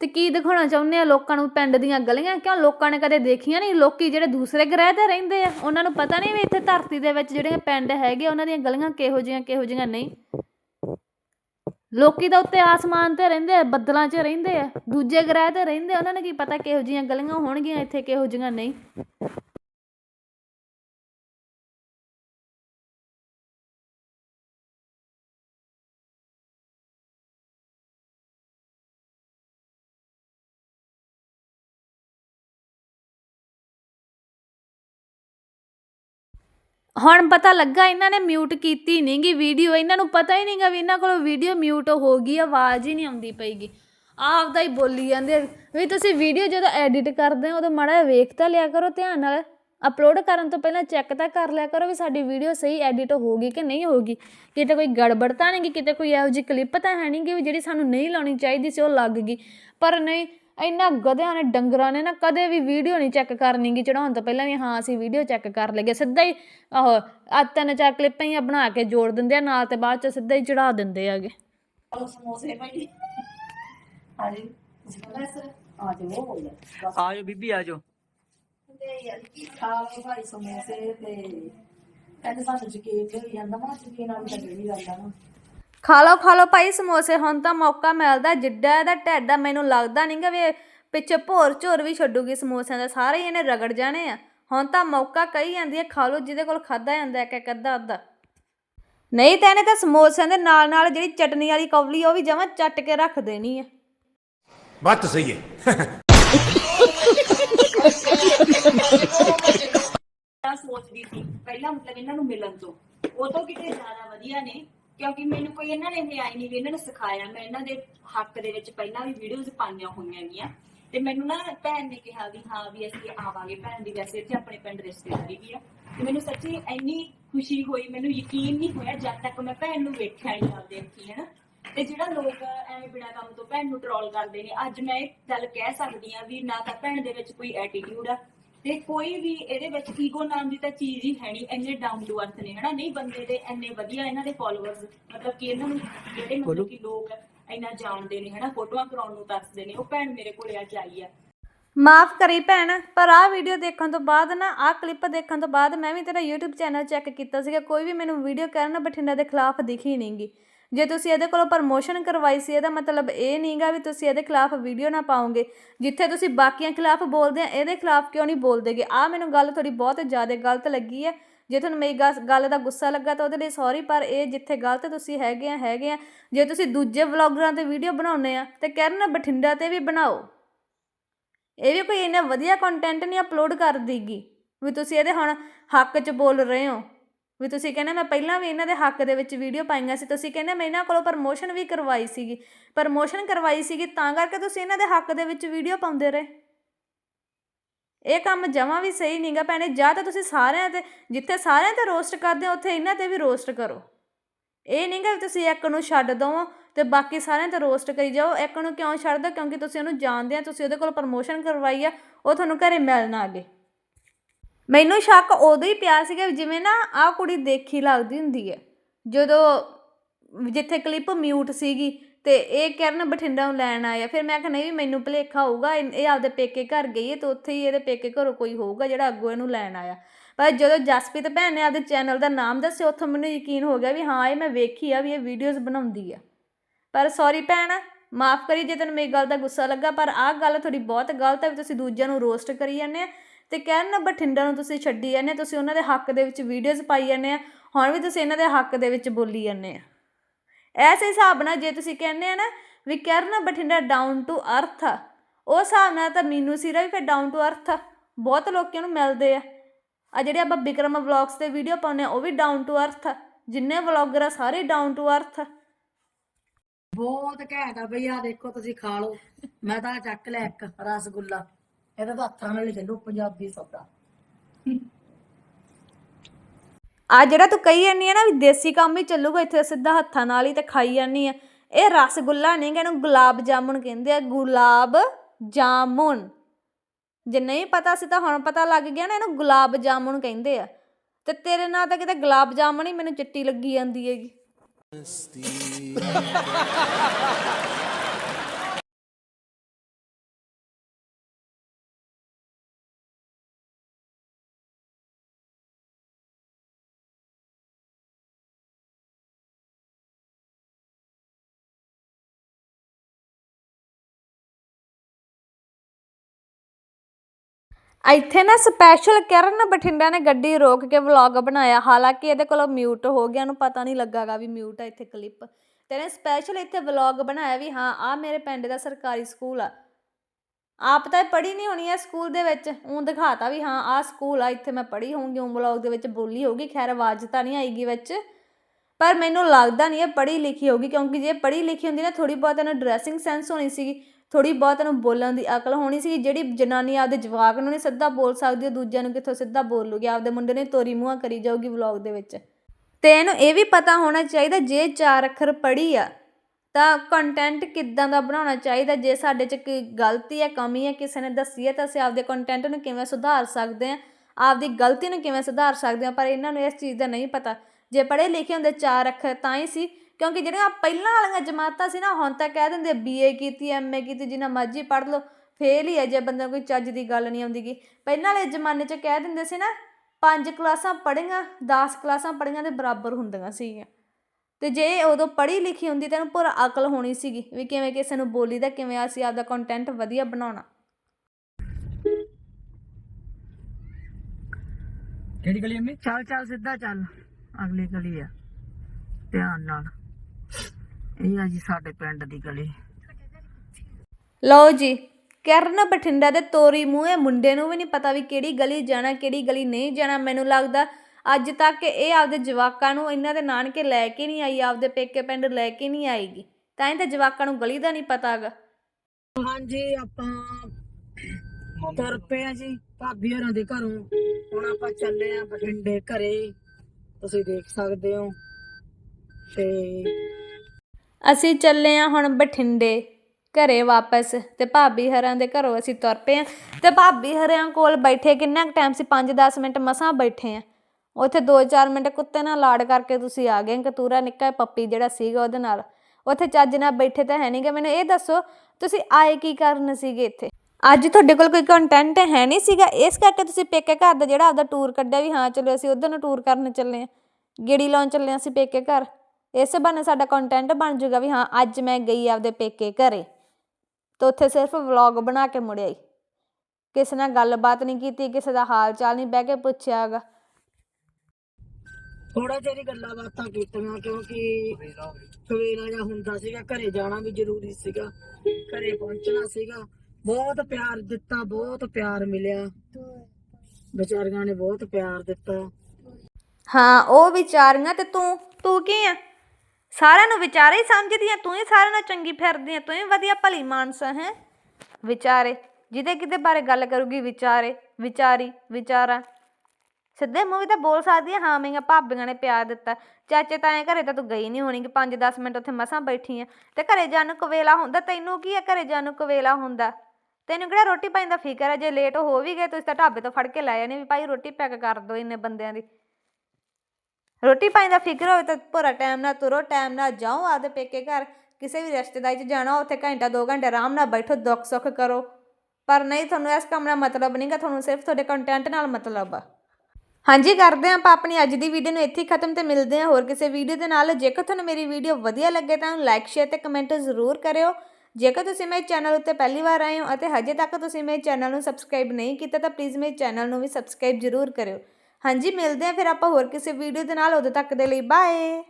ਤੇ ਕੀ ਦਿਖਾਉਣਾ ਚਾਹੁੰਦੇ ਆ ਲੋਕਾਂ ਨੂੰ ਪਿੰਡ ਦੀਆਂ ਗਲੀਆਂ? ਕਿਉਂ ਲੋਕਾਂ ਨੇ ਕਦੇ ਦੇਖੀਆਂ ਨਹੀਂ? ਲੋਕੀ ਜਿਹੜੇ ਦੂਸਰੇ ਗ੍ਰਹਿ ਤੇ ਰਹਿੰਦੇ ਆ, ਉਹਨਾਂ ਨੂੰ ਪਤਾ ਨਹੀਂ ਵੀ ਇੱਥੇ ਧਰਤੀ ਦੇ ਵਿੱਚ ਜਿਹੜੇ ਪਿੰਡ ਹੈਗੇ, ਉਹਨਾਂ ਦੀਆਂ ਗਲੀਆਂ ਕਿਹੋ ਜਿਹੀਆਂ ਕਿਹੋ ਜਿਹੀਆਂ ਨਹੀਂ। ਲੋਕੀ ਤਾਂ ਉੱਤੇ ਆਸਮਾਨ ਤੇ ਰਹਿੰਦੇ ਆ, ਬੱਦਲਾਂ 'ਚ ਰਹਿੰਦੇ ਆ। ਦੂਜੇ ਗ੍ਰਹਿ ਤੇ ਰਹਿੰਦੇ ਉਹਨਾਂ ਨੂੰ ਕੀ ਪਤਾ ਕਿਹੋ ਜਿਹੀਆਂ ਗਲੀਆਂ ਹੋਣਗੀਆਂ, ਇੱਥੇ ਕਿਹੋ ਜਿਹੀਆਂ ਨਹੀਂ। ਹੁਣ ਪਤਾ ਲੱਗਾ ਇਹਨਾਂ ਨੇ ਮਿਊਟ ਕੀਤੀ ਨਹੀਂਗੀ ਵੀਡੀਓ ਇਹਨਾਂ ਨੂੰ ਪਤਾ ਹੀ ਨਹੀਂਗਾ ਵੀ ਇਹਨਾਂ ਕੋਲੋਂ ਵੀਡੀਓ ਮਿਊਟ ਹੋ ਗਈ, ਆਵਾਜ਼ ਹੀ ਨਹੀਂ ਆਉਂਦੀ ਪਈਗੀ। ਆਪਦਾ ਹੀ ਬੋਲੀ ਜਾਂਦੇ ਵੀ ਤੁਸੀਂ ਵੀਡੀਓ ਜਦੋਂ ਐਡਿਟ ਕਰਦੇ ਹੋ, ਉਦੋਂ ਮਾੜਾ ਵੇਖ ਤਾਂ ਲਿਆ ਕਰੋ ਧਿਆਨ ਨਾਲ। ਅਪਲੋਡ ਕਰਨ ਤੋਂ ਪਹਿਲਾਂ ਚੈੱਕ ਤਾਂ ਕਰ ਲਿਆ ਕਰੋ ਵੀ ਸਾਡੀ ਵੀਡੀਓ ਸਹੀ ਐਡਿਟ ਹੋਗੀ ਕਿ ਨਹੀਂ ਹੋਗੀ ਕਿਤੇ ਕੋਈ ਗੜਬੜ ਤਾਂ ਨਹੀਂ ਗੀ ਕਿਤੇ ਕੋਈ ਇਹੋ ਜਿਹੀ ਕਲਿੱਪ ਤਾਂ ਹੈ ਨਹੀਂ ਗੀ ਵੀ ਜਿਹੜੀ ਸਾਨੂੰ ਨਹੀਂ ਲਾਉਣੀ ਚਾਹੀਦੀ ਸੀ, ਉਹ ਲੱਗ ਗਈ। ਪਰ ਨਹੀਂ ਇੰਨਾ ਗਧਿਆਂ ਨੇ ਡੰਗਰਾਂ ਨੇ ਨਾ ਕਦੇ ਵੀ ਵੀਡੀਓ ਨਹੀਂ ਚੈੱਕ ਕਰਨੀ ਗੀ ਚੜਾਉਣ ਤੋਂ ਪਹਿਲਾਂ ਵੀ ਹਾਂ ਅਸੀਂ ਵੀਡੀਓ ਚੈੱਕ ਕਰ ਲਈਏ। ਸਿੱਧਾ ਹੀ ਆਹੋ ਆ ਤਿੰਨ ਚਾਰ ਕਲਿੱਪਾਂ ਹੀ ਬਣਾ ਕੇ ਜੋੜ ਦਿੰਦੇ ਆ ਨਾਲ ਤੇ ਬਾਅਦ ਚ ਸਿੱਧਾ ਹੀ ਚੜਾ ਦਿੰਦੇ ਆਗੇ ਸਮੋਸੇ ਭਾਈ। ਹਾਂਜੀ ਸਮੋਸੇ ਆ ਜੋ ਹੋ ਗਿਆ ਬਸ ਆ ਜਾਓ ਬੀਬੀ ਆ ਜਾਓ ਤੇ ਯਾਰ ਕੀ ਖਾ ਲਓ ਭਾਈ ਸਮੋਸੇ ਤੇ ਕਹਿੰਦੇ ਸਾਨੂੰ ਯਕੀਨ ਨਹੀਂ ਹੋਈ ਜਾਂਦਾ ਨਾ ਯਕੀਨ ਨਾਲ ਤਾਂ ਨਹੀਂ ਜਾਂਦਾ ਨਾ ਖਾ ਲਓ ਖਾ ਲਓ ਭਾਈ ਸਮੋਸੇ ਹੁਣ ਤਾਂ ਮੌਕਾ ਮਿਲਦਾ ਜਿੱਡਾ ਇਹਦਾ ਢਿੱਡ ਮੈਨੂੰ ਲੱਗਦਾ ਨਹੀਂਗਾ ਵੀ ਪਿੱਛੇ ਭੋਰ ਝੋਰ ਵੀ ਛੱਡੂਗੀ ਸਮੋਸਿਆਂ ਦਾ ਸਾਰੇ ਹੀ ਇਹਨੇ ਰਗੜ ਜਾਣੇ ਆ। ਹੁਣ ਤਾਂ ਮੌਕਾ ਕਹੀ ਜਾਂਦੀ ਹੈ ਖਾ ਲਓ ਜਿਹਦੇ ਕੋਲ ਖਾਦਾ ਜਾਂਦਾ ਇੱਕ ਇੱਕ ਅੱਧਾ ਨਹੀਂ ਤਾਂ ਇਹਨੇ ਤਾਂ ਸਮੋਸਿਆਂ ਦੇ ਨਾਲ ਨਾਲ ਜਿਹੜੀ ਚਟਨੀ ਵਾਲੀ ਕੌਲੀ ਉਹ ਵੀ ਜਮਾ ਚੱਟ ਕੇ ਰੱਖ ਦੇਣੀ ਆ। ਬੱਤ ਸਹੀ ਹੈ ਸੋਚਦੀ ਸੀ ਪਹਿਲਾਂ ਮਤਲਬ ਇਹਨਾਂ ਨੂੰ ਮਿਲਣ ਤੋਂ। ਉਹ ਤੋਂ ਕਿਤੇ ਜ਼ਿਆਦਾ ਵਧੀਆ ਨੇ। ਕਿਉਂਕਿ ਮੈਨੂੰ ਕੋਈ ਇਹਨਾਂ ਨੇ ਇਹ ਨਹੀਂ ਵੀ ਇਹਨਾਂ ਨੇ ਸਿਖਾਇਆ। ਮੈਂ ਇਹਨਾਂ ਦੇ ਹੱਕ ਦੇ ਵਿੱਚ ਪਹਿਲਾਂ ਵੀ ਵੀਡੀਓਜ਼ ਪਾਈਆਂ ਹੋਈਆਂ ਗੀਆਂ। ਤੇ ਮੈਨੂੰ ਨਾ ਭੈਣ ਨੇ ਕਿਹਾ ਵੀ, ਹਾਂ ਵੀ ਅਸੀਂ ਆਵਾਂਗੇ ਭੈਣ ਦੀ, ਵੈਸੇ ਇੱਥੇ ਆਪਣੇ ਪਿੰਡ ਰਿਸ਼ਤੇਦਾਰੀ ਵੀ ਆ। ਤੇ ਮੈਨੂੰ ਸੱਚੀ ਇੰਨੀ ਖੁਸ਼ੀ ਹੋਈ, ਮੈਨੂੰ ਯਕੀਨ ਨਹੀਂ ਹੋਇਆ ਜਦ ਤੱਕ ਮੈਂ ਭੈਣ ਨੂੰ ਵੇਖਿਆ ਨਹੀਂ ਆਪਦੇ ਅੱਖੀ ਹੈ ਤੇ ਜਿਹੜਾ ਲੋਕ ਐਵੇਂ ਬਿਨਾਂ ਕੰਮ ਤੋਂ ਭੈਣ ਨੂੰ ਟਰੋਲ ਕਰਦੇ ਨੇ, ਅੱਜ ਮੈਂ ਇਹ ਗੱਲ ਕਹਿ ਸਕਦੀ ਆ ਵੀ ਨਾ ਤਾਂ ਭੈਣ ਦੇ ਵਿੱਚ ਕੋਈ ਐਟੀਟਿਊਡ ਆ ਤੇ ਕੋਈ ਵੀ ਇਹਦੇ ਵਿੱਚ ਈਗੋ ਨਾਮ ਦੀ ਤਾਂ ਚੀਜ਼ ਹੀ ਹੈ ਨਹੀਂ ਇੰਨੇ ਡਾਊਨ ਟੂ ਅਰਥ ਨੇ ਹਨਾ? ਨਹੀਂ ਬੰਦੇ ਦੇ ਇੰਨੇ ਵਧੀਆ ਇਹਨਾਂ ਦੇ ਫਾਲੋਅਰਸ ਮਤਲਬ ਕਿ ਇਹਨਾਂ ਨੂੰ ਜਿਹੜੇ ਮਤਲਬ ਕਿ ਲੋਕ ਇੰਨਾ ਜਾਣਦੇ ਨੇ ਹਨਾ? ਫੋਟੋਆਂ ਕਰਾਉਣ ਨੂੰ ਤਰਸਦੇ ਨੇ ਉਹ ਭੈਣ ਮੇਰੇ ਕੋਲੇ ਅੱਜ ਆਈ ਆ। ਮਾਫ ਕਰੀ ਭੈਣ ਪਰ ਆਹ ਵੀਡੀਓ ਦੇਖਣ ਤੋਂ ਬਾਅਦ ਨਾ ਆਹ ਕਲਿੱਪ ਦੇਖਣ ਤੋਂ ਬਾਅਦ ਮੈਂ ਵੀ ਤੇਰਾ YouTube ਚੈਨਲ ਚੈੱਕ ਕੀਤਾ ਸੀਗਾ ਕੋਈ ਵੀ ਮੈਨੂੰ ਵੀਡੀਓ ਕਰਨ ਬਠਿੰਡਾ ਦੇ ਖਿਲਾਫ ਦਿਖੀ ਨਹੀਂਗੀ ਜੇ ਤੁਸੀਂ ਇਹਦੇ ਕੋਲੋਂ ਪ੍ਰਮੋਸ਼ਨ ਕਰਵਾਈ ਸੀ, ਇਹਦਾ ਮਤਲਬ ਇਹ ਨਹੀਂਗਾ ਵੀ ਤੁਸੀਂ ਇਹਦੇ ਖਿਲਾਫ ਵੀਡੀਓ ਨਾ ਪਾਓਗੇ। ਜਿੱਥੇ ਤੁਸੀਂ ਬਾਕੀਆਂ ਖਿਲਾਫ ਬੋਲਦੇ ਆ, ਇਹਦੇ ਖਿਲਾਫ ਕਿਉਂ ਨਹੀਂ ਬੋਲਦੇਗੇ? ਆ ਮੈਨੂੰ ਗੱਲ ਥੋੜੀ ਬਹੁਤ ਜ਼ਿਆਦਾ ਗਲਤ ਲੱਗੀ ਹੈ। ਜੇ ਤੁਹਾਨੂੰ ਮੇਰੀ ਗੱਲ ਦਾ ਗੁੱਸਾ ਲੱਗਾ ਤਾਂ ਉਹਦੇ ਲਈ ਸੌਰੀ ਪਰ ਇਹ ਜਿੱਥੇ ਗਲਤ ਤੁਸੀਂ ਹੈਗੇ ਆ ਹੈਗੇ ਆ। ਜੇ ਤੁਸੀਂ ਦੂਜੇ ਵਲੌਗਰਾਂ ਤੇ ਵੀਡੀਓ ਬਣਾਉਂਦੇ ਆ, ਤੇ ਕਰਨ ਬਠਿੰਡਾ ਤੇ ਵੀ ਬਣਾਓ। ਇਹ ਵੀ ਕੋਈ ਇੰਨਾ ਵਧੀਆ ਕੰਟੈਂਟ ਨਹੀਂ ਅਪਲੋਡ ਕਰ ਦੇਗੀ, ਵੀ ਤੁਸੀਂ ਇਹਦੇ ਹੁਣ ਹੱਕ 'ਚ ਬੋਲ ਰਹੇ ਹੋ। ਵੀ ਤੁਸੀਂ ਕਹਿੰਦੇ ਮੈਂ ਪਹਿਲਾਂ ਵੀ ਇਹਨਾਂ ਦੇ ਹੱਕ ਦੇ ਵਿੱਚ ਵੀਡੀਓ ਪਾਈਆਂ ਸੀ, ਤੁਸੀਂ ਕਹਿੰਦੇ ਮੈਂ ਇਹਨਾਂ ਕੋਲੋਂ ਪ੍ਰਮੋਸ਼ਨ ਵੀ ਕਰਵਾਈ ਸੀਗੀ। ਪ੍ਰਮੋਸ਼ਨ ਕਰਵਾਈ ਸੀਗੀ, ਤਾਂ ਕਰਕੇ ਤੁਸੀਂ ਇਹਨਾਂ ਦੇ ਹੱਕ ਦੇ ਵਿੱਚ ਵੀਡੀਓ ਪਾਉਂਦੇ ਰਹੇ। ਇਹ ਕੰਮ ਜਮਾਂ ਵੀ ਸਹੀ ਨਹੀਂਗਾ ਭੈਣੇ, ਜਾਂ ਤਾਂ ਤੁਸੀਂ ਸਾਰਿਆਂ ਤੇ, ਜਿੱਥੇ ਸਾਰਿਆਂ ਤੇ ਰੋਸਟ ਕਰਦੇ ਹੋ, ਉੱਥੇ ਇਹਨਾਂ ਤੇ ਵੀ ਰੋਸਟ ਕਰੋ। ਇਹ ਨਹੀਂਗਾ ਵੀ ਤੁਸੀਂ ਇੱਕ ਨੂੰ ਛੱਡ ਦਵੋ ਤੇ ਬਾਕੀ ਸਾਰਿਆਂ ਤੇ ਰੋਸਟ ਕਰੀ ਜਾਓ। ਇੱਕ ਨੂੰ ਕਿਉਂ ਛੱਡਦਾ ਕਿਉਂਕਿ ਤੁਸੀਂ ਉਹਨੂੰ ਜਾਣਦੇ ਆ, ਤੁਸੀਂ ਉਹਦੇ ਕੋਲ ਪ੍ਰਮੋਸ਼ਨ ਕਰਵਾਈ ਆ, ਉਹ ਤੁਹਾਨੂੰ ਘਰੇ ਮਿਲਣ ਆ ਗਏ। ਮੈਨੂੰ ਸ਼ੱਕ ਉਦੋਂ ਹੀ ਪਿਆ ਸੀਗਾ ਵੀ ਜਿਵੇਂ ਨਾ ਆਹ ਕੁੜੀ ਦੇਖੀ ਲੱਗਦੀ ਹੁੰਦੀ ਹੈ। ਜਦੋਂ ਜਿੱਥੇ ਕਲਿੱਪ ਮਿਊਟ ਸੀਗੀ ਤੇ ਇਹ ਕਰਨ ਬਠਿੰਡਾ ਨੂੰ ਲੈਣ ਆਇਆ। ਫਿਰ ਮੈਂ ਕਿਹਾ, ਨਹੀਂ ਵੀ ਮੈਨੂੰ ਭੁਲੇਖਾ ਹੋਊਗਾ, ਇਹ ਇਹ ਆਪਦੇ ਪੇਕੇ ਘਰ ਗਈ ਹੈ ਤੇ ਉੱਥੇ ਹੀ ਇਹਦੇ ਪੇਕੇ ਘਰੋਂ ਕੋਈ ਹੋਊਗਾ ਜਿਹੜਾ ਅੱਗੋਂ ਇਹਨੂੰ ਲੈਣ ਆਇਆ। ਪਰ ਜਦੋਂ ਜਸਪ੍ਰੀਤ ਭੈਣ ਨੇ ਆਪਦੇ ਚੈਨਲ ਦਾ ਨਾਮ ਦੱਸਿਆ, ਉੱਥੋਂ ਮੈਨੂੰ ਯਕੀਨ ਹੋ ਗਿਆ ਵੀ ਹਾਂ, ਇਹ ਮੈਂ ਵੇਖੀ ਆ ਵੀ ਇਹ ਵੀਡੀਓਜ਼ ਬਣਾਉਂਦੀ ਆ। ਪਰ ਸੌਰੀ ਭੈਣ, ਮਾਫ ਕਰੀ ਜੇ ਤੈਨੂੰ ਮੇਰੀ ਗੱਲ ਦਾ ਗੁੱਸਾ ਲੱਗਾ, ਪਰ ਆਹ ਗੱਲ ਤੁਹਾਡੀ ਬਹੁਤ ਗਲਤ ਹੈ ਵੀ ਤੁਸੀਂ ਦੂਜਿਆਂ ਨੂੰ ਰੋਸਟ ਕਰੀ ਜਾਂਦੇ ਆ। ਤੇ ਕਹਿਣ ਬਠਿੰਡਾ ਨੂੰ ਤੁਸੀਂ ਛੱਡੀ ਜਾਂਦੇ ਤੁਸੀਂ ਉਹਨਾਂ ਦੇ ਹੱਕ ਦੇ ਵਿੱਚ ਵੀਡੀਓਜ਼ ਪਾਈ ਜਾਂਦੇ ਆ, ਹੁਣ ਵੀ ਤੁਸੀਂ ਇਹਨਾਂ ਦੇ ਹੱਕ ਦੇ ਵਿੱਚ ਬੋਲੀ ਜਾਂਦੇ ਆ। ਐਸੇ ਹਿਸਾਬ ਨਾਲ ਜੇ ਤੁਸੀਂ ਕਹਿੰਦੇ ਆ ਨਾ ਵੀ ਕਰਨ ਬਠਿੰਡਾ ਡਾਊਨ ਟੂ ਅਰਥ ਉਹ ਹਿਸਾਬ ਨਾਲ ਤਾਂ ਮੀਨੂ ਸੀਰਾ ਵੀ ਫਿਰ ਡਾਊਨ ਟੂ ਅਰਥ ਬਹੁਤ ਲੋਕੀ ਉਹਨੂੰ ਮਿਲਦੇ ਆ। ਆ ਜਿਹੜੇ ਆਪਾਂ ਵਿਕਰਮ ਵਲੌਗਸ ਤੇ ਵੀਡੀਓ ਪਾਉਂਦੇ ਆ, ਉਹ ਵੀ ਡਾਊਨ ਟੂ ਅਰਥ ਜਿੰਨੇ ਵਲੌਗਰ ਆ, ਸਾਰੇ ਡਾਊਨ ਟੂ ਅਰਥ ਬਹੁਤ ਘੈਂਟ ਆ ਬਈ ਆ ਦੇਖੋ ਤੁਸੀਂ ਖਾ ਲਓ। ਮੈਂ ਤਾਂ ਚੱਕ ਲਿਆ ਇੱਕ ਰਸਗੁੱਲਾ। ਇਹਦਾ ਤਾਂ ਹੱਥਾਂ ਨਾਲ ਹੀ ਚੱਲੂ ਪੰਜਾਬੀ ਸੌਦਾ। ਆ ਜਿਹੜਾ ਤੂੰ ਕਹੀ ਜਾਂਦੀ ਆ ਨਾ ਵੀ ਦੇਸੀ ਕੰਮ ਹੀ ਚੱਲੂਗਾ ਇੱਥੇ ਸਿੱਧਾ ਹੱਥਾਂ ਨਾਲ ਹੀ ਤੇ ਖਾਈ ਜਾਂਦੀ ਆ। ਇਹ ਰਸਗੁੱਲਾ ਨਹੀਂ ਇਹਨੂੰ ਗੁਲਾਬ ਜਾਮੁਨ ਕਹਿੰਦੇ ਆ ਗੁਲਾਬ ਜਾਮੁਨ। ਜੇ ਨਹੀਂ ਪਤਾ ਸੀ ਤਾਂ ਹੁਣ ਪਤਾ ਲੱਗ ਗਿਆ ਨਾ ਇਹਨੂੰ ਗੁਲਾਬ ਜਾਮੁਨ ਕਹਿੰਦੇ ਆ। ਤੇ ਤੇਰੇ ਨਾਲ ਤਾਂ ਕਿਤੇ ਗੁਲਾਬ ਜਾਮੁਨ ਹੀ ਮੈਨੂੰ ਚਿੱਟੀ ਲੱਗੀ ਜਾਂਦੀ ਹੈਗੀ। ਇੱਥੇ ਨਾ ਸਪੈਸ਼ਲ ਕਰਨ ਬਠਿੰਡਾ ਨੇ ਗੱਡੀ ਰੋਕ ਕੇ ਵਲੌਗ ਬਣਾਇਆ। ਹਾਲਾਂਕਿ ਇਹਦੇ ਕੋਲੋਂ ਮਿਊਟ ਹੋ ਗਿਆ ਨੂੰ ਪਤਾ ਨਹੀਂ ਲੱਗਾਗਾ ਵੀ ਮਿਊਟ ਆ ਇੱਥੇ ਕਲਿੱਪ ਤੇ ਇਹਨੇ ਸਪੈਸ਼ਲ ਇੱਥੇ ਵਲੌਗ ਬਣਾਇਆ ਵੀ ਹਾਂ ਆ ਮੇਰੇ ਪਿੰਡ ਦਾ ਸਰਕਾਰੀ ਸਕੂਲ ਆ। ਆਪ ਤਾਂ ਪੜ੍ਹੀ ਨਹੀਂ ਹੋਣੀ ਆ ਸਕੂਲ ਦੇ ਵਿੱਚ। ਉਹ ਦਿਖਾਤਾ ਵੀ ਹਾਂ ਆ ਸਕੂਲ ਆ, ਇੱਥੇ ਮੈਂ ਪੜ੍ਹੀ ਹੋਊਂਗੀ ਉਹ ਵਲੌਗ ਦੇ ਵਿੱਚ ਬੋਲੀ ਹੋਊਗੀ। ਖੈਰ, ਆਵਾਜ਼ ਤਾਂ ਨਹੀਂ ਆਏਗੀ ਵਿੱਚ। ਪਰ ਮੈਨੂੰ ਲੱਗਦਾ ਨਹੀਂ ਇਹ ਪੜ੍ਹੀ ਲਿਖੀ ਹੋਊਗੀ, ਕਿਉਂਕਿ ਜੇ ਪੜ੍ਹੀ ਲਿਖੀ ਹੁੰਦੀ ਨਾ ਥੋੜੀ ਬਹੁਤ ਇਹਨੂੰ ਡਰੈਸਿੰਗ ਸੈਂਸ ਹੋਣੀ ਸੀਗੀ। ਥੋੜ੍ਹੀ ਬਹੁਤ ਇਹਨੂੰ ਬੋਲਣ ਦੀ ਅਕਲ ਹੋਣੀ ਸੀ, ਜਿਹੜੀ ਜਨਾਨੀ ਆਪਦੇ ਜਵਾਕ ਨੂੰ ਨਹੀਂ ਸਿੱਧਾ ਬੋਲ ਸਕਦੀ, ਉਹ ਦੂਜਿਆਂ ਨੂੰ ਕਿੱਥੋਂ ਸਿੱਧਾ ਬੋਲੂਗੀ? ਆਪਦੇ ਮੁੰਡੇ ਨੇ ਤੋਰੀ ਮੂੰਹਾਂ ਕਰੀ ਜਾਊਗੀ ਵਲੌਗ ਦੇ ਵਿੱਚ। ਤੇ ਇਹਨੂੰ ਇਹ ਵੀ ਪਤਾ ਹੋਣਾ ਚਾਹੀਦਾ, ਜੇ ਚਾਰ ਅੱਖਰ ਪੜ੍ਹੀ ਆ, ਤਾਂ ਕੰਟੈਂਟ ਕਿੱਦਾਂ ਦਾ ਬਣਾਉਣਾ ਚਾਹੀਦਾ? ਜੇ ਸਾਡੇ 'ਚ ਕੋਈ ਗਲਤੀ ਹੈ ਕਮੀ ਹੈ ਕਿਸੇ ਨੇ ਦੱਸੀ ਹੈ ਤਾਂ ਅਸੀਂ ਆਪਦੇ ਕੰਟੈਂਟ ਨੂੰ ਕਿਵੇਂ ਸੁਧਾਰ ਸਕਦੇ ਹਾਂ ਆਪਦੀ ਗਲਤੀ ਨੂੰ ਕਿਵੇਂ ਸੁਧਾਰ ਸਕਦੇ ਹਾਂ ਪਰ ਇਹਨਾਂ ਨੂੰ ਇਸ ਚੀਜ਼ ਦਾ ਨਹੀਂ ਪਤਾ। ਜੇ ਪੜ੍ਹੇ ਲਿਖੇ ਹੁੰਦੇ ਚਾਰ ਅੱਖਰ ਤਾਂ ਹੀ ਸੀ ਕਿਉਂਕਿ ਜਿਹੜੀਆਂ ਪਹਿਲਾਂ ਵਾਲੀਆਂ ਜਮਾਤਾਂ ਸੀ ਨਾ ਹੁਣ ਤਾਂ ਕਹਿ ਦਿੰਦੇ ਬੀਏ ਕੀਤੀ ਐਮਏ ਕੀਤੀ ਜਿੰਨਾ ਮਰਜ਼ੀ ਪੜ੍ਹ ਲਓ ਫੇਲ ਹੀ ਹੈ ਜੇ ਬੰਦੇ ਨੂੰ ਕੋਈ ਚੱਜ ਦੀ ਗੱਲ ਨਹੀਂ ਆਉਂਦੀਗੀ ਪਹਿਲਾਂ ਵਾਲੇ ਜ਼ਮਾਨੇ 'ਚ ਕਹਿ ਦਿੰਦੇ ਸੀ ਨਾ ਪੰਜ ਕਲਾਸਾਂ ਪੜ੍ਹੀਆਂ 10 ਕਲਾਸਾਂ ਪੜ੍ਹੀਆਂ ਦੇ ਬਰਾਬਰ ਹੁੰਦੀਆਂ ਸੀਗੀਆਂ। ਤੇ ਜੇ ਉਦੋਂ ਪੜ੍ਹੀ ਲਿਖੀ ਹੁੰਦੀ ਤਾਂ ਇਹਨੂੰ ਪੂਰਾ ਅਕਲ ਹੋਣੀ ਸੀਗੀ ਵੀ ਕਿਵੇਂ ਕਿਸੇ ਨੂੰ ਬੋਲੀਦਾ ਕਿਵੇਂ ਅਸੀਂ ਆਪਦਾ ਕੰਟੈਂਟ ਵਧੀਆ ਬਣਾਉਣਾ। ਕਿਹੜੀ ਗਲੀ ਅੰਮੀ ਚੱਲ ਚੱਲ ਸਿੱਧਾ ਚੱਲ। ਅਗਲੀ ਗਲੀ ਆ। ਧਿਆਨ ਨਾਲ। ਇਹ ਆ ਜੀ ਸਾਡੇ ਪਿੰਡ ਦੀ ਗਲੀ। ਲਓ ਜੀ ਕਰਨ ਬਠਿੰਡਾ ਦੇ ਤੋਰੀ ਮੂੰਹੇ ਮੁੰਡੇ ਨੂੰ ਵੀ ਨਹੀਂ ਪਤਾ ਵੀ ਕਿਹੜੀ ਗਲੀ ਜਾਣਾ ਕਿਹੜੀ ਗਲੀ ਨਹੀਂ ਜਾਣਾ। ਮੈਨੂੰ ਲੱਗਦਾ ਅੱਜ ਤੱਕ ਇਹ ਆਪਦੇ ਜਵਾਕਾਂ ਨੂੰ ਇਹਨਾਂ ਦੇ ਨਾਨਕੇ ਲੈ ਕੇ ਨਹੀਂ ਆਈ ਆਪਦੇ ਪੇਕੇ ਪਿੰਡ ਲੈ ਕੇ ਨਹੀਂ ਆਏਗੀ ਤਾਂ ਹੀ ਤਾਂ ਜਵਾਕਾਂ ਨੂੰ ਗਲੀ ਦਾ ਨਹੀਂ ਪਤਾਗਾ। ਹਾਂਜੀ ਆਪਾਂ ਤੁਰ ਪਏ ਆ ਜੀ ਭਾਬੀ ਹੋਰਾਂ ਦੇ ਘਰੋਂ। ਹੁਣ ਆਪਾਂ ਚੱਲੇ ਆ ਬਠਿੰਡੇ ਘਰੇ। ਤੁਸੀਂ ਦੇਖ ਸਕਦੇ ਹੋ। ਤੇ ਅਸੀਂ ਚੱਲੇ ਆ ਹੁਣ ਬਠਿੰਡੇ, ਘਰੇ ਵਾਪਸ ਤੇ ਭਾਬੀ ਹਰਾਂ ਦੇ ਘਰੋਂ ਅਸੀਂ ਤੁਰ ਪਏ ਆ ਤੇ ਭਾਬੀ ਹਰਿਆਂ ਕੋਲ ਬੈਠੇ ਕਿੰਨਾ ਟਾਈਮ ਸੀ? 5-10 ਮਿੰਟ ਮਸਾਂ ਬੈਠੇ ਆ। ਉੱਥੇ 2-4 ਮਿੰਟ ਕੁੱਤੇ ਨਾਲ ਲਾੜ ਕਰਕੇ ਤੁਸੀਂ ਆ ਗਏ ਕਤੂਰਾ ਨਿੱਕਾ ਪੱਪੀ ਜਿਹੜਾ ਸੀਗਾ ਉਹਦੇ ਨਾਲ। ਉੱਥੇ ਚੱਜ ਨਾਲ ਬੈਠੇ ਤਾਂ ਹੈ ਨਹੀਂਗੇ ਮੈਨੂੰ ਇਹ ਦੱਸੋ, ਤੁਸੀਂ ਆਏ ਕੀ ਕਰਨ ਸੀਗੇ ਇੱਥੇ? ਅੱਜ ਤੁਹਾਡੇ ਕੋਲ ਕੋਈ ਕੰਟੈਂਟ ਹੈ ਨਹੀਂ ਸੀਗਾ? ਇਸ ਕਰਕੇ ਤੁਸੀਂ ਪੇਕੇ ਘਰ ਦਾ ਜਿਹੜਾ ਆਪਦਾ ਟੂਰ ਕੱਢਿਆ ਵੀ ਹਾਂ, ਚਲੋ ਅਸੀਂ ਉਧਰ ਨੂੰ ਟੂਰ ਕਰਨ ਚੱਲੇ ਆ। ਗੇੜੀ ਲਾਉਣ ਚੱਲੇ ਆ ਅਸੀਂ ਪੇਕੇ ਘਰ। ਇਸੇ ਬਹਾਨੇ ਸਾਡਾ ਕੰਟੈਂਟ ਬਣ ਜਾਊਗਾ ਵੀ ਹਾਂ ਅੱਜ ਮੈਂ ਗਈ ਆਪਦੇ ਪੇਕੇ ਘਰੇ। ਤੇ ਉੱਥੇ ਸਿਰਫ ਵਲੌਗ ਬਣਾ ਕੇ ਮੁੜ ਆਈ ਕਿਸੇ ਨਾਲ ਗੱਲਬਾਤ ਨਹੀਂ ਕੀਤੀ ਕਿਸੇ ਦਾ ਹਾਲ ਚਾਲ ਨਹੀਂ ਬਹਿ ਕੇ ਪੁੱਛਿਆਗਾ ਥੋੜਾ ਜਿਹਾ ਗੱਲਾਂ ਬਾਤਾਂ ਕੀਤੀਆਂ ਕਿਉਂਕਿ ਸਵੇਰਾ ਜਿਹਾ ਹੁੰਦਾ ਸੀਗਾ ਘਰੇ ਜਾਣਾ ਵੀ ਜ਼ਰੂਰੀ ਸੀਗਾ ਘਰੇ ਪਹੁੰਚਣਾ ਸੀਗਾ। ਬਹੁਤ ਪਿਆਰ ਦਿੱਤਾ ਬਹੁਤ ਪਿਆਰ ਮਿਲਿਆ। ਵਿਚਾਰੀਆਂ ਨੇ ਬਹੁਤ ਪਿਆਰ ਦਿੱਤਾ। ਹਾਂ ਉਹ ਵਿਚਾਰੀਆਂ ਤੇ ਤੂੰ ਤੂੰ ਕੀ ਆ? ਸਾਰਿਆਂ ਨੂੰ ਵਿਚਾਰੇ ਹੀ ਸਮਝਦੀ ਆ, ਤੂੰ ਹੀ ਸਾਰਿਆਂ ਨਾਲ ਚੰਗੀ ਫਿਰਦੀ ਆ, ਤੂੰ ਹੀ ਵਧੀਆ ਭਲੀ ਮਾਨਸ ਹੈ? ਵਿਚਾਰੇ, ਜਿਹਦੇ ਕਿਤੇ ਬਾਰੇ ਗੱਲ ਕਰੂਗੀ, ਵਿਚਾਰੇ, ਵਿਚਾਰੀ, ਵਿਚਾਰਾ। ਸਿੱਧੇ ਮੂੰਹ ਵੀ ਤਾਂ ਬੋਲ ਸਕਦੀ ਆ, ਹਾਂ ਮੇਰੀਆਂ ਭਾਬੀਆਂ ਨੇ ਪਿਆਰ ਦਿੱਤਾ। ਚਾਚੇ ਤਾਏ ਘਰੇ ਤਾਂ ਤੂੰ ਗਈ ਨਹੀਂ ਹੋਣੀ ਕਿ 5-10 ਮਿੰਟ ਉੱਥੇ ਮਸਾਂ ਬੈਠੀ ਆ। ਤੇ ਘਰੇ ਜਾਣ ਨੂੰ ਕਵੇਲਾ ਹੁੰਦਾ, ਤੈਨੂੰ ਕੀ ਆ ਘਰੇ ਜਾਣ ਨੂੰ ਕਵੇਲਾ ਹੁੰਦਾ? ਤੈਨੂੰ ਕਿਹੜਾ ਰੋਟੀ ਪਾਣੀ ਦਾ ਫਿਕਰ ਹੈ ਜੇ ਲੇਟ ਹੋ ਵੀ ਗਏ, ਤੁਸੀਂ ਤਾਂ ਢਾਬੇ ਤੋਂ ਫੜ ਕੇ ਲੈ ਜਾਣੇ ਵੀ, ਭਾਈ ਰੋਟੀ ਪੈਕ ਕਰ ਦਿਓ ਇੰਨੇ ਬੰਦਿਆਂ ਦੀ। ਰੋਟੀ ਪਾਣੀ ਦਾ ਫਿਕਰ ਹੋਵੇ ਤਾਂ ਪੂਰਾ ਟਾਈਮ ਨਾਲ ਤੁਰੋ ਟਾਈਮ ਨਾਲ ਜਾਓ ਆਪਦੇ ਪੇਕੇ ਘਰ। ਕਿਸੇ ਵੀ ਰਿਸ਼ਤੇਦਾਰੀ 'ਚ ਜਾਣਾ ਉੱਥੇ ਘੰਟਾ, ਦੋ ਘੰਟੇ ਆਰਾਮ ਨਾਲ ਬੈਠੋ, ਦੁੱਖ ਸੁੱਖ ਕਰੋ। ਪਰ ਨਹੀਂ, ਤੁਹਾਨੂੰ ਇਸ ਕੰਮ ਨਾਲ ਮਤਲਬ ਨਹੀਂਗਾ ਤੁਹਾਨੂੰ ਸਿਰਫ ਤੁਹਾਡੇ ਕੰਟੈਂਟ ਨਾਲ ਮਤਲਬ ਆ। ਹਾਂਜੀ, ਕਰਦੇ ਹਾਂ ਆਪਾਂ ਆਪਣੀ ਅੱਜ ਦੀ ਵੀਡੀਓ ਨੂੰ ਇੱਥੇ ਹੀ ਖਤਮ ਤੇ ਮਿਲਦੇ ਹਾਂ ਹੋਰ ਕਿਸੇ ਵੀਡੀਓ ਦੇ ਨਾਲ। ਜੇਕਰ ਤੁਹਾਨੂੰ ਮੇਰੀ ਵੀਡੀਓ ਵਧੀਆ ਲੱਗੇ ਤਾਂ ਲਾਈਕ ਸ਼ੇਅਰ ਤੇ ਕਮੈਂਟ ਜ਼ਰੂਰ ਕਰਿਓ। ਜੇਕਰ ਤੁਸੀਂ ਮੇਰੇ ਚੈਨਲ ਉੱਤੇ ਪਹਿਲੀ ਵਾਰ ਆਏ ਹੋ ਅਤੇ ਹਜੇ ਤੱਕ ਤੁਸੀਂ ਮੇਰੇ ਚੈਨਲ ਨੂੰ ਸਬਸਕ੍ਰਾਈਬ ਨਹੀਂ ਕੀਤਾ ਤਾਂ ਪਲੀਜ਼ ਮੇਰੇ ਚੈਨਲ ਨੂੰ ਵੀ ਸਬਸਕ੍ਰਾਈਬ ਜ਼ਰੂਰ ਕਰਿਓ। ਹਾਂਜੀ, ਮਿਲਦੇ ਹਾਂ ਫਿਰ ਆਪਾਂ ਹੋਰ ਕਿਸੇ ਵੀਡੀਓ ਦੇ ਨਾਲ, ਉਦੋਂ ਤੱਕ ਦੇ ਲਈ ਬਾਏ